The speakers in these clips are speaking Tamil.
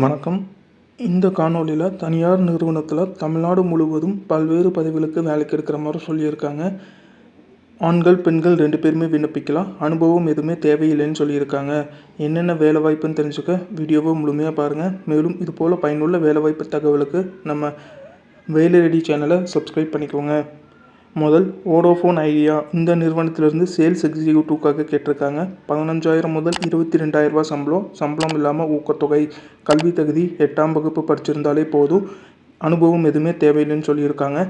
வணக்கம். இந்த காணொளியில் தனியார் நிறுவனத்தில் தமிழ்நாடு முழுவதும் பல்வேறு பதவிகளுக்கு வேலைக்கு எடுக்கிற மாதிரி சொல்லியிருக்காங்க. ஆண்கள் பெண்கள் ரெண்டு பேருமே விண்ணப்பிக்கலாம். அனுபவம் எதுவுமே தேவையில்லைன்னு சொல்லியிருக்காங்க. என்னென்ன வேலை வாய்ப்புன்னு தெரிஞ்சுக்க வீடியோவை முழுமையாக பாருங்கள் மேலும் இது போல் பயனுள்ள வேலைவாய்ப்பு தகவலுக்கு நம்ம வேலை ரெடி சேனலை சப்ஸ்கிரைப் பண்ணிக்கோங்க. முதல் வோடோஃபோன் ஐடியா இந்த நிறுவனத்திலிருந்து சேல்ஸ் எக்ஸிக்யூட்டிவ்காக கேட்டிருக்காங்க. பதினஞ்சாயிரம் முதல் இருபத்தி ரெண்டாயிரம் ரூபா சம்பளம். சம்பளம் இல்லாமல் ஊக்கத்தொகை கல்வி தகுதி எட்டாம் வகுப்பு படிச்சிருந்தாலே போதும். அனுபவம் எதுவுமே தேவையில்லைன்னு சொல்லியிருக்காங்க.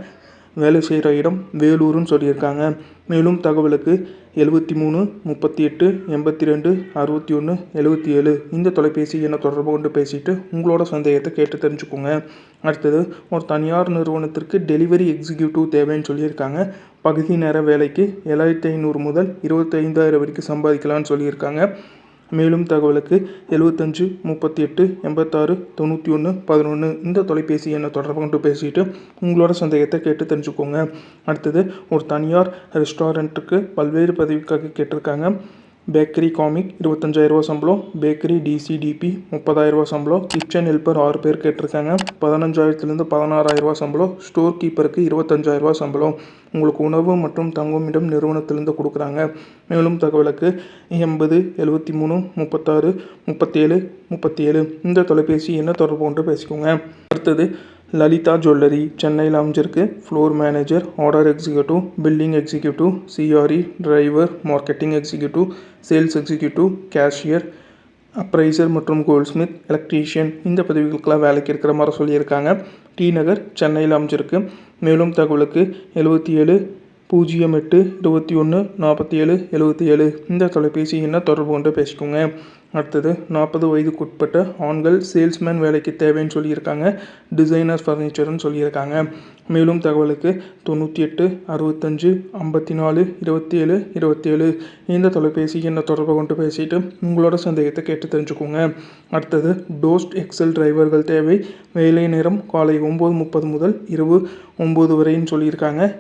வேலை செய்கிற இடம் வேலூர்னு சொல்லியிருக்காங்க. மேலும் தகவலுக்கு எழுபத்தி மூணு முப்பத்தி எட்டு எண்பத்தி ரெண்டு அறுபத்தி ஒன்று எழுபத்தி ஏழு. இந்த தொலைபேசி எண்ணை தொடர்பு கொண்டு பேசிட்டு உங்களோட சந்தேகத்தை கேட்டு தெரிஞ்சுக்கோங்க. அடுத்தது ஒரு தனியார் நிறுவனத்திற்கு டெலிவரி எக்ஸிக்யூட்டிவ் தேவைன்னு சொல்லியிருக்காங்க. பகுதி நேர வேலைக்கு ஏழாயிரத்தி ஐநூறு முதல் இருபத்தைந்தாயிரம் வரைக்கும் சம்பாதிக்கலாம்னு சொல்லியிருக்காங்க. மேலும் தகவலுக்கு எழுபத்தஞ்சு முப்பத்தி எட்டு எண்பத்தாறு தொண்ணூற்றி ஒன்று பதினொன்று இந்த தொலைபேசி எண்ணை தொடர்பு கொண்டு பேசிட்டு உங்களோட சந்தேகத்தை கேட்டு தெரிஞ்சுக்கோங்க. அடுத்தது ஒரு தனியார் ரெஸ்டாரண்ட்டுக்கு பல்வேறு பதவிக்காக கேட்டிருக்காங்க. பேக்கரி காமிக் இருபத்தஞ்சாயிரரூவா சம்பளம். பேக்கரி டிசிடிபி முப்பதாயிரரூவா சம்பளம். கிச்சன் ஹெல்ப்பர் ஆறு பேர் கேட்டிருக்காங்க. பதினஞ்சாயிரத்துலேருந்து பதினாறாயிரரூவா சம்பளம். ஸ்டோர் கீப்பருக்கு இருபத்தஞ்சாயிரரூவா சம்பளம். உங்களுக்கு உணவு மற்றும் தங்குமிடம் நிறுவனத்திலேருந்து கொடுக்குறாங்க. மேலும் தகவலுக்கு எண்பது எழுபத்தி மூணு முப்பத்தாறு முப்பத்தேழு முப்பத்தி ஏழு இந்த தொலைபேசி என்ன தொடர்பு ஒன்று பேசிக்கோங்க. அடுத்தது லலிதா ஜுவல்லரி சென்னையில் அமைஞ்சிருக்கு floor manager order executive building executive CRE driver marketing executive sales executive cashier appraiser மற்றும் கோல்ட்ஸ்மித் எலக்ட்ரீஷியன் இந்த பதவிகளுக்கெல்லாம் வேலைக்கு இருக்கிற மாதிரி சொல்லியிருக்காங்க. டி நகர் சென்னையில் அமைஞ்சிருக்கு மேலும் தகவலுக்கு எழுபத்தி ஏழு பூஜ்ஜியம் எட்டு இருபத்தி ஒன்று நாற்பத்தி ஏழு எழுபத்தி ஏழு. இந்த தொலைபேசி என்ன தொடர்பு கொண்டு பேசிக்கோங்க. அடுத்தது நாற்பது வயதுக்குட்பட்ட ஆண்கள் சேல்ஸ்மேன் வேலைக்கு தேவைன்னு சொல்லியிருக்காங்க. டிசைனர் ஃபர்னிச்சர்னு சொல்லியிருக்காங்க. மேலும் தகவலுக்கு தொண்ணூற்றி எட்டு அறுபத்தஞ்சு ஐம்பத்தி நாலு இருபத்தி ஏழு இருபத்தி ஏழு இந்த தொலைபேசி என்ன தொடர்பு கொண்டு பேசிட்டு உங்களோட சந்தேகத்தை கேட்டு தெரிஞ்சுக்கோங்க. அடுத்தது டோஸ்ட் எக்ஸல் டிரைவர்கள் தேவை. வேலை நேரம் காலை ஒம்பது முப்பது முதல் இரவு ஒம்பது வரைன்னு சொல்லியிருக்காங்க.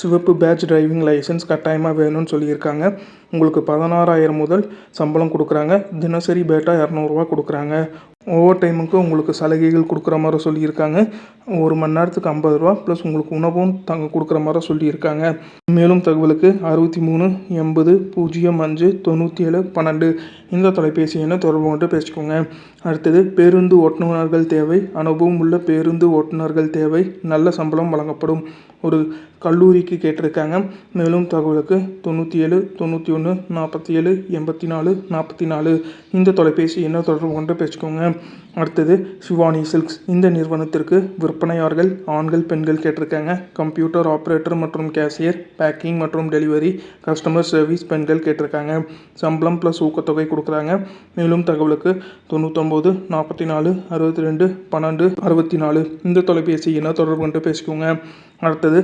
சிவப்பு பேட்ச் டிரைவிங் லைசன்ஸ் கட்டாயமாக வேணும்னு சொல்லியிருக்காங்க. உங்களுக்கு பதினாறாயிரம் முதல் சம்பளம் கொடுக்குறாங்க. தினசரி பேட்டா இரநூறுவா கொடுக்குறாங்க. ஓவர் டைமுக்கு உங்களுக்கு சலுகைகள் கொடுக்குற மாதிரி சொல்லியிருக்காங்க. ஒரு மணி நேரத்துக்கு ஐம்பது ரூபா ப்ளஸ் உங்களுக்கு உணவும் தங்க கொடுக்குற மாதிரி சொல்லியிருக்காங்க. மேலும் தகவலுக்கு அறுபத்தி மூணு எண்பது பூஜ்ஜியம் அஞ்சு தொண்ணூற்றி ஏழு பன்னெண்டு. இந்த தொலைபேசி எண்ணை தொடர்பு கொண்டு பேசிக்கோங்க. அடுத்தது பேருந்து ஓட்டுநர்கள் தேவை. அனுபவம் உள்ள பேருந்து ஓட்டுநர்கள் தேவை. நல்ல சம்பளம் வழங்கப்படும். ஒரு கல்லூரிக்கு கேட்டிருக்காங்க. மேலும் தகவலுக்கு தொண்ணூற்றி ஏழு தொண்ணூற்றி ஒன்று நாற்பத்தி ஏழு எண்பத்தி நாலு நாற்பத்தி நாலு இந்த தொலைபேசி என்ன தொடர்பு கொண்டு பேசிக்கோங்க. அடுத்தது சிவானி சில்க்ஸ். இந்த நிறுவனத்திற்கு விற்பனையாளர்கள் ஆண்கள் பெண்கள் கேட்டிருக்காங்க. கம்ப்யூட்டர் ஆப்ரேட்டர் மற்றும் கேஷியர் பேக்கிங் மற்றும் டெலிவரி கஸ்டமர் சர்வீஸ் பெண்கள் கேட்டிருக்காங்க. சம்பளம் ப்ளஸ் ஊக்கத்தொகை கொடுக்குறாங்க. மேலும் தகவலுக்கு தொண்ணூத்தொம்பது நாற்பத்தி நாலு அறுபத்தி ரெண்டு பன்னெண்டு அறுபத்தி நாலு இந்த தொலைபேசி என்ன தொடர்பு கொண்டு பேசிக்கோங்க. அடுத்தது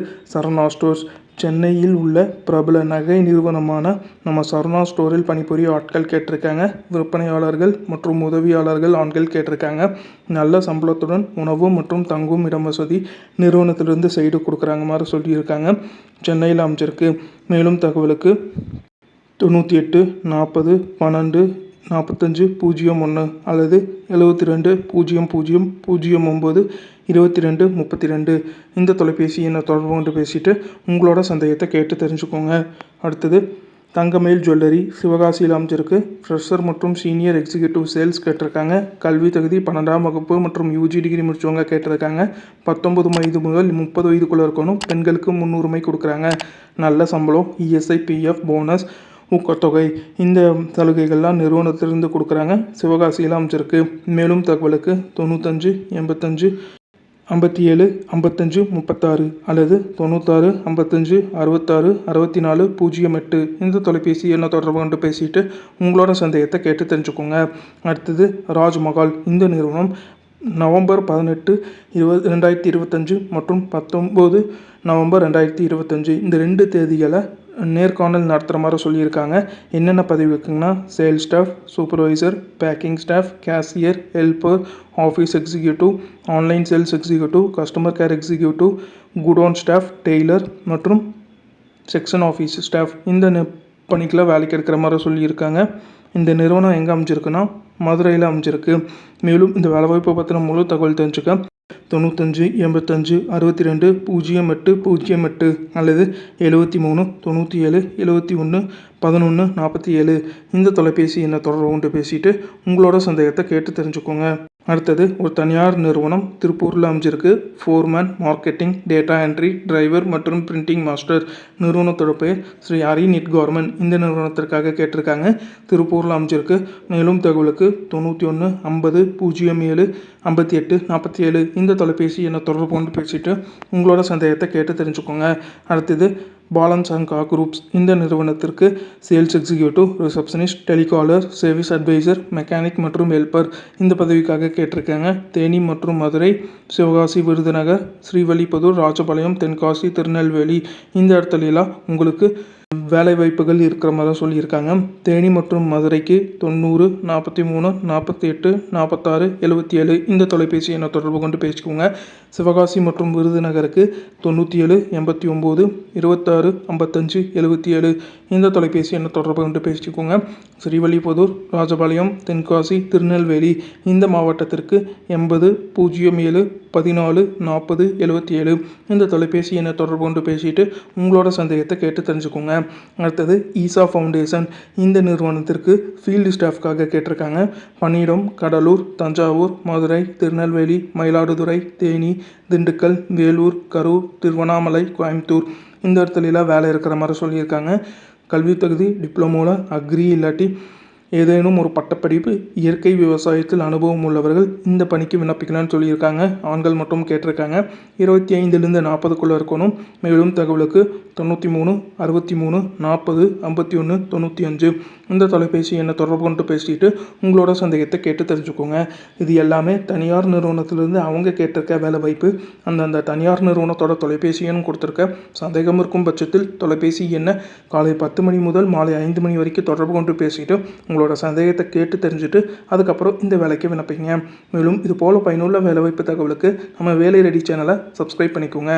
சரணா ஸ்டோர்ஸ் சென்னையில் உள்ள பிரபல நகை நிறுவனமான நம்ம சரணா ஸ்டோரில் பணிபுரிய ஆட்கள் கேட்டிருக்காங்க. விற்பனையாளர்கள் மற்றும் உதவியாளர்கள் ஆண்கள் கேட்டிருக்காங்க. நல்ல சம்பளத்துடன் உணவு மற்றும் தங்கும் இடம் வசதி நிறுவனத்திலிருந்து செய்து கொடுக்குறாங்க மாதிரி சொல்லியிருக்காங்க. சென்னையில் அமைச்சிருக்கு மேலும் தகவலுக்கு தொண்ணூற்றி எட்டு நாற்பது பன்னெண்டு நாற்பத்தஞ்சு பூஜ்ஜியம் ஒன்று அல்லது எழுபத்தி ரெண்டு பூஜ்ஜியம் பூஜ்ஜியம் பூஜ்ஜியம் ஒம்பது இருபத்தி ரெண்டு முப்பத்தி ரெண்டு இந்த தொலைபேசி எண்ணை தொடர்பு கொண்டு பேசிவிட்டு உங்களோட சந்தேகத்தை கேட்டு தெரிஞ்சுக்கோங்க. அடுத்தது தங்கமயில் ஜுவல்லரி சிவகாசியில் அமைச்சிருக்கு ஃப்ரெஷர் மற்றும் சீனியர் எக்ஸிக்யூட்டிவ் சேல்ஸ் கேட்டிருக்காங்க. கல்வி தகுதி பன்னெண்டாம் வகுப்பு மற்றும் யூஜி டிகிரி முடிச்சவங்க கேட்டிருக்காங்க. பத்தொம்பது வயது முதல் முப்பது வயதுக்குள்ளே இருக்கணும். பெண்களுக்கு முன்னுரிமை கொடுக்குறாங்க. நல்ல சம்பளம் இஎஸ்ஐ பிஎஃப் போனஸ் ஊக்கத்தொகை. இந்த சலுகைகள்லாம் நிறுவனத்திலிருந்து கொடுக்குறாங்க. சிவகாசியில் அமைச்சிருக்கு மேலும் தகவலுக்கு தொண்ணூத்தஞ்சு எண்பத்தஞ்சு ஐம்பத்தி ஏழு ஐம்பத்தஞ்சு முப்பத்தாறு அல்லது தொண்ணூத்தாறு ஐம்பத்தஞ்சு அறுபத்தாறு அறுபத்தி நாலு பூஜ்ஜியம் எட்டு. இந்த தொலைபேசி என்ன தொடர்பு கொண்டு பேசிட்டு உங்களோட சந்தேகத்தை கேட்டு தெரிஞ்சுக்கோங்க. அடுத்தது ராஜ்மஹால். இந்த நிறுவனம் நவம்பர் பதினெட்டு இருபது ரெண்டாயிரத்தி இருபத்தஞ்சு மற்றும் பத்தொம்போது நவம்பர் ரெண்டாயிரத்தி இருபத்தஞ்சு. இந்த ரெண்டு தேதிகளை நேர்காணல் நடத்துகிற மாதிரி சொல்லியிருக்காங்க. என்னென்ன பதவி இருக்குங்கன்னா sales staff supervisor packing staff cashier helper office executive online sales executive customer care executive godown staff tailor மற்றும் செக்ஷன் ஆஃபீஸ் ஸ்டாஃப் இந்த பணிக்கெலாம் வேலைக்கு எடுக்கிற மாதிரி சொல்லியிருக்காங்க. இந்த நிறுவனம் எங்கே அமைஞ்சிருக்குன்னா மதுரையில் அமைஞ்சிருக்கு. மேலும் இந்த வேலைவாய்ப்பை பற்றின முழு தகவல் தெரிஞ்சுக்க தொண்ணூத்தஞ்சு எண்பத்தஞ்சு அறுபத்தி ரெண்டு பூஜ்ஜியம் எட்டு பூஜ்ஜியம் எட்டு அல்லது எழுபத்தி மூணு தொண்ணூற்றி ஏழு எழுபத்தி ஒன்று பதினொன்று நாற்பத்தி ஏழு இந்த தொலைபேசி எண்ணை தொடர்பு கொண்டு பேசிட்டு உங்களோட சந்தேகத்தை கேட்டு தெரிஞ்சுக்கோங்க. அடுத்தது ஒரு தனியார் நிறுவனம் திருப்பூரில் அமைஞ்சிருக்கு. Foreman marketing data entry driver மற்றும் பிரிண்டிங் மாஸ்டர் நிறுவனத்தோட பெயர் ஸ்ரீ ஹரி நிட் கவர்மெண்ட் இந்த நிறுவனத்திற்காக கேட்டிருக்காங்க. திருப்பூரில் அமைஞ்சிருக்கு. மேலும் தகவலுக்கு தொண்ணூற்றி ஒன்று ஐம்பது பூஜ்ஜியம் ஏழு ஐம்பத்தி எட்டு நாற்பத்தி ஏழு இந்த தொலைபேசி எண்ணை தொடர்பு கொண்டு பேசிவிட்டு உங்களோட சந்தேகத்தை கேட்டு தெரிஞ்சுக்கோங்க. அடுத்தது பாலன் சங்கா குரூப்ஸ் இந்த நிறுவனத்திற்கு sales executive receptionist telecaller service advisor mechanic மற்றும் ஹெல்பர் இந்த பதவிக்காக கேட்டிருக்காங்க. தேனி மற்றும் மதுரை சிவகாசி விருதுநகர் ஸ்ரீவல்லிபுதூர் ராஜபாளையம் தென்காசி திருநெல்வேலி. இந்த இடத்துலலாம் உங்களுக்கு வேலை வாய்ப்புகள் இருக்கிற மாதிரி தான் சொல்லியிருக்காங்க. தேனி மற்றும் மதுரைக்கு தொண்ணூறு நாற்பத்தி மூணு நாற்பத்தி எட்டு நாற்பத்தாறு எழுபத்தி ஏழு இந்த தொலைபேசி எண்ணை தொடர்பு கொண்டு பேசிக்கோங்க. சிவகாசி மற்றும் விருதுநகருக்கு தொண்ணூற்றி ஏழு எண்பத்தி ஒம்பது இருபத்தாறு ஐம்பத்தஞ்சு எழுபத்தி ஏழு இந்த தொலைபேசி எண்ணை தொடர்பு கொண்டு பேசிக்கோங்க. ஸ்ரீவல்லிபுதூர் ராஜபாளையம் தென்காசி திருநெல்வேலி இந்த மாவட்டத்திற்கு எண்பது பூஜ்ஜியம் ஏழு பதினாலு நாற்பது எழுபத்தி ஏழு இந்த தொலைபேசி எண்ணை தொடர்பு கொண்டு பேசிட்டு உங்களோட சந்தேகத்தை கேட்டு தெரிஞ்சுக்கோங்க. அடுத்தது ஈசா ஃபவுண்டேஷன் இந்த நிறுவனத்திற்கு ஃபீல்டு ஸ்டாஃப்காக கேட்டிருக்காங்க. பணியிடம் கடலூர் தஞ்சாவூர் மதுரை திருநெல்வேலி மயிலாடுதுறை தேனி திண்டுக்கல் வேலூர் கரூர் திருவண்ணாமலை கோயம்புத்தூர் இந்த இடத்துலலாம் வேலை இருக்கிற மாதிரி சொல்லியிருக்காங்க. கல்வி தகுதி டிப்ளமோவில் அக்ரி இல்லாட்டி ஏதேனும் ஒரு பட்டப்படிப்பு இயற்கை விவசாயத்தில் அனுபவம் உள்ளவர்கள் இந்த பணிக்கு விண்ணப்பிக்கலாம்னு சொல்லியிருக்காங்க. ஆண்கள் மட்டும் கேட்டிருக்காங்க. இருபத்தி ஐந்துலேருந்து நாற்பதுக்குள்ளே இருக்கணும். மேலும் தகவலுக்கு தொண்ணூற்றி மூணு அறுபத்தி மூணு நாற்பது ஐம்பத்தி ஒன்று தொண்ணூற்றி அஞ்சு. இந்த தொலைபேசி என்னை தொடர்பு கொண்டு பேசிட்டு உங்களோட சந்தேகத்தை கேட்டு தெரிஞ்சுக்கோங்க. இது எல்லாமே தனியார் நிறுவனத்திலிருந்து அவங்க கேட்டிருக்க வேலை வாய்ப்பு. அந்தந்த தனியார் நிறுவனத்தோட தொலைபேசி எண் கொடுத்துருக்க சந்தேகம் இருக்கும் பட்சத்தில் தொலைபேசி எண்ணை காலை பத்து மணி முதல் மாலை ஐந்து மணி வரைக்கும் தொடர்பு கொண்டு பேசிட்டு உங்களோட சந்தேகத்தை கேட்டு தெரிஞ்சுட்டு அதுக்கப்புறம் இந்த வேலைக்கு விண்ணப்பிங்க. மேலும் இது போல் பயனுள்ள வேலைவாய்ப்பு தகவலுக்கு நம்ம வேலை ரெடி சேனலை சப்ஸ்கிரைப் பண்ணிக்கோங்க.